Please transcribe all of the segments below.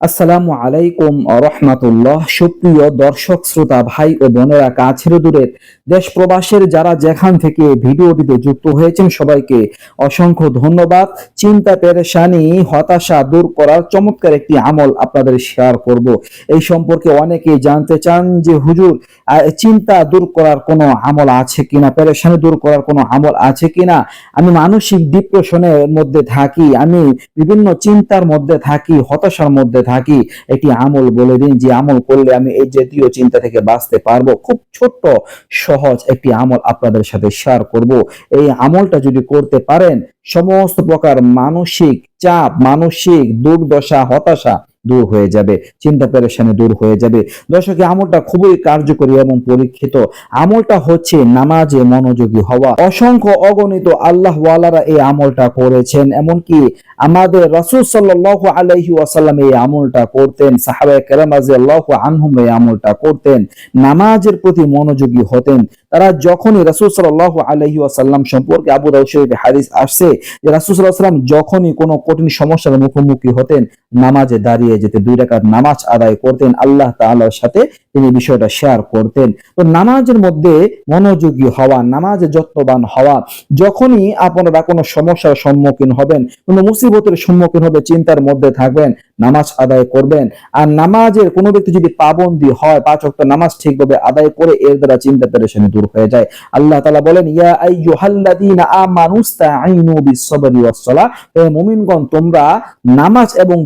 আসসালামু আলাইকুম রহমাতুল্লাহ। সুপ্রিয় দর্শক, শ্রোতা, ভাই ও বোনেরা, কাছের দূরের দেশ প্রবাসের যারা যেখান থেকে ভিডিওটিতে যুক্ত হয়েছেন, সবাইকে অসংখ্য ধন্যবাদ। চিন্তা, পেরেশানি, হতাশা দূর করার চমৎকার একটি আমল আপনাদের শেয়ার করব। এই সম্পর্কে অনেকেই জানতে চান যে, হুজুর চিন্তা দূর করার কোনো আমল আছে কিনা, পেরেশানি দূর করার কোনো আমল আছে কিনা? আমি মানসিক ডিপ্রেশনের মধ্যে থাকি, আমি বিভিন্ন চিন্তার মধ্যে থাকি, হতাশার মধ্যে থাকি, একটি আমল বলে দিন, যে আমল করলে আমি এই জাতীয় চিন্তা থেকে বাঁচতে পারব। খুব ছোট্ট, সহজ একটি আমল আপনাদের সাথে শেয়ার করব। এই আমলটা যদি করতে পারেন, সমস্ত প্রকার মানসিক চাপ, মানসিক দুর্দশা, হতাশা দূর হয়ে যাবে, চিন্তা পেরেশানি দূর হয়ে যাবে। দর্শক আমলটা খুবই কার্যকরী এবং পরীক্ষিত। আমলটা হচ্ছে নামাজে মনোযোগী হওয়া। অসংখ্য অগণিত আল্লাহ ওয়ালারা এই আমলটা করেছেন, এমনকি আমাদের রাসূল সাল্লাল্লাহু আলাইহি ওয়াসাল্লাম এই আমলটা করতেন, সাহাবায়ে কেরাম রাদিয়াল্লাহু আনহুম এই আমলটা করতেন, নামাজের প্রতি মনোযোগী হতেন। তারা যখনই রাসূল সাল্লাল্লাহু আলাইহি ওয়াসাল্লাম সম্পর্কে আবু দাউদ শরীফে হাদিস আসছে যে রাসূল আলাইহি যখনই কোনো কঠিন সমস্যার মুখোমুখি হতেন, নামাজে দাঁড়িয়ে যেতে, দুই রাকাত নামাজ আদায় করতেন, আল্লাহ তাআলার সাথে তিনি বিষয়টা শেয়ার করতেন। তো নামাজের মধ্যে মনোযোগী হওয়া, নামাজে যত্নবান হওয়া, যখনই আপনারা কোনো সমস্যার সম্মুখীন হবেন, কোনো মুসিবতের সম্মুখীন হবে, চিন্তার মধ্যে থাকবেন নামাজ আদায় করবেন। আর নামাজের কোনো ব্যক্তি যদি পাবন্দি হয়, পাঁচ ওয়াক্ত নামাজ ঠিকভাবে আদায় করে, এর দ্বারা চিন্তা পেরেশানি দূর হয়ে যায়। আল্লাহ তাআলা বলেন, ইয়া মুমিনগণ, তোমরা নামাজ এবং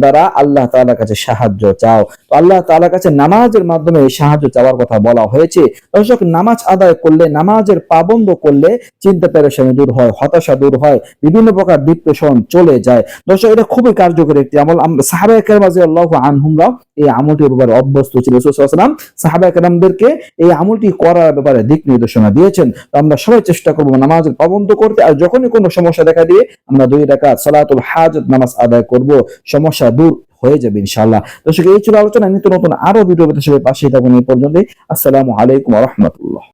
দ্বারা আল্লাহ কাছে সাহায্য চাও। তো আল্লাহ তাআলার কাছে নামাজের মাধ্যমে সাহায্য চাওয়ার কথা বলা হয়েছে। দর্শক, নামাজ আদায় করলে, নামাজের পাবন্দ করলে চিন্তা পেরেশানি দূর হয়, হতাশা দূর হয়, বিভিন্ন প্রকার ডিপ্রেশন চলে যায়। দর্শক, এটা খুবই কার্যকরী একটি আমরা সাহাবা একরাম রাদিয়াল্লাহু আনহুমরাও এই আমলটির ব্যাপারে অভ্যস্ত ছিল। ওয়াসাল্লাম সাহাবা একরামদেরকে এই আমলটি করার ব্যাপারে দিক নির্দেশনা দিয়েছেন। তো আমরা সবাই চেষ্টা করব নামাজের পাবন্দ করতে। আর যখনই কোনো সমস্যা দেখা দিয়ে আমরা দুই রাকাত সালাতুল হাজত নামাজ আদায় করব। সমস্যা দূর হয়ে যাবে ইনশাআল্লাহ। দর্শক, এই ছিল আলোচনা। নিত্য নতুন আরও ভিডিও পেতে পাশেই থাকুন। এই পর্যন্ত আসসালামু আলাইকুম রাহমাতুল্লাহ।